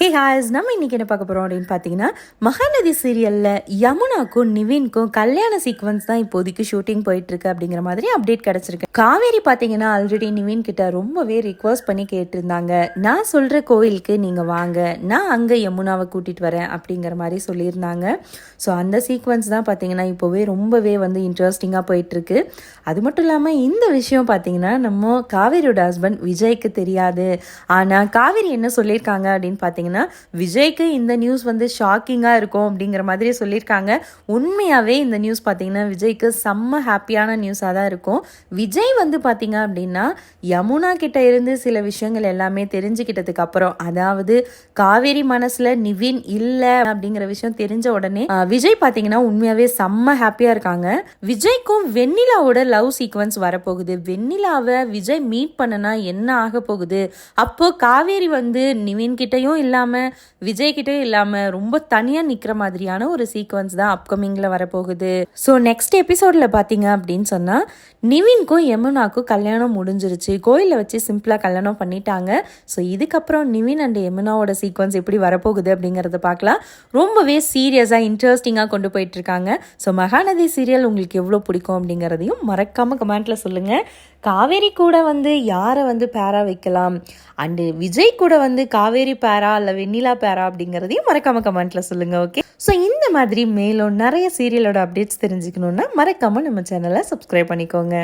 ஹே ஹாய்ஸ் நம்ம இன்னைக்கு என்ன பார்க்க போகிறோம் அப்படின்னு பார்த்தீங்கன்னா மகாநதி சீரியலில் யமுனாக்கும் நிவின்க்கும் கல்யாண சீக்வன்ஸ் தான் இப்போதைக்கு ஷூட்டிங் போயிட்டுருக்கு அப்படிங்கிற மாதிரி அப்டேட் கிடச்சிருக்கு. காவேரி பார்த்தீங்கன்னா ஆல்ரெடி நிவின் கிட்ட ரொம்பவே ரிக்வஸ்ட் பண்ணி கேட்டிருந்தாங்க. நான் சொல்கிற கோயிலுக்கு நீங்கள் வாங்க நான் அங்கே யமுனாவை கூட்டிகிட்டு வரேன் அப்படிங்கிற மாதிரி சொல்லியிருந்தாங்க. ஸோ அந்த சீக்வன்ஸ் தான் பார்த்தீங்கன்னா இப்போவே ரொம்பவே வந்து இன்ட்ரெஸ்டிங்காக போயிட்டுருக்கு. அது மட்டும் இல்லாமல் இந்த விஷயம் பார்த்தீங்கன்னா நம்ம காவேரியோட ஹஸ்பண்ட் விஜய்க்கு தெரியாது. ஆனால் காவேரி என்ன சொல்லியிருக்காங்க அப்படின்னு பார்த்தீங்கன்னா விஜய்க்கு இந்த நியூஸ் வந்து ஷாக்கிங்காக இருக்கும் அப்படிங்கிற மாதிரி சொல்லியிருக்காங்க. உண்மையாகவே இந்த நியூஸ் பார்த்தீங்கன்னா விஜய்க்கு செம்ம ஹாப்பியான நியூஸாக தான் இருக்கும். விஜய் வந்து பார்த்தீங்க அப்படின்னா யமுனா கிட்ட இருந்து சில விஷயங்கள் எல்லாமே தெரிஞ்சுக்கிட்டதுக்கு அப்புறம் அதாவது காவேரி மனசுல நிவின் இல்லை அப்படிங்கிற விஷயம் தெரிஞ்ச உடனே விஜய் பார்த்தீங்கன்னா உண்மையாகவே செம்ம ஹாப்பியாக இருக்காங்க. விஜய்க்கும் வெண்ணிலாவோட லவ் சீக்வன்ஸ் வரப்போகுது. வெண்ணிலாவை விஜய் மீட் பண்ணனா என்ன ஆக போகுது? அப்போ காவேரி வந்து நிவின் கிட்டயும் இல்லை விஜய் விஜய்கிட்டே இல்லாமல் ரொம்ப தனியாக நிற்கிற மாதிரியான ஒரு சீக்வன்ஸ் தான் அப்கமிங்கில் வரப்போகுது. ஸோ நெக்ஸ்ட் எபிசோடில் பார்த்தீங்க அப்படின்னு சொன்னால் நிவின்க்கும் யமுனாக்கும் கல்யாணம் முடிஞ்சிருச்சு. கோயிலில் வச்சு சிம்பிளாக கல்யாணம் பண்ணிட்டாங்க. ஸோ இதுக்கப்புறம் நிவின் அண்ட் யமுனாவோட சீக்வன்ஸ் எப்படி வரப்போகுது அப்படிங்கிறத பார்க்கலாம் ரொம்பவே சீரியஸாக இன்ட்ரெஸ்டிங்காக கொண்டு போயிட்டு இருக்காங்க ஸோ மகாநதி சீரியல் உங்களுக்கு எவ்வளோ பிடிக்கும் அப்படிங்கிறதையும் மறக்காமல் கமெண்ட்டில் சொல்லுங்கள் காவேரி கூட வந்து யாரை வந்து பேரா வைக்கலாம்? அண்டு விஜய் கூட வந்து காவேரி பேரா இல்லை வெண்ணிலா பேரா அப்படிங்கிறதையும் மறக்காம கமெண்ட்ல சொல்லுங்க ஓகே ஸோ இந்த மாதிரி மேலும் நிறைய சீரியலோட அப்டேட்ஸ் தெரிஞ்சுக்கணுன்னா மறக்காம நம்ம சேனலை சப்ஸ்கிரைப் பண்ணிக்கோங்க.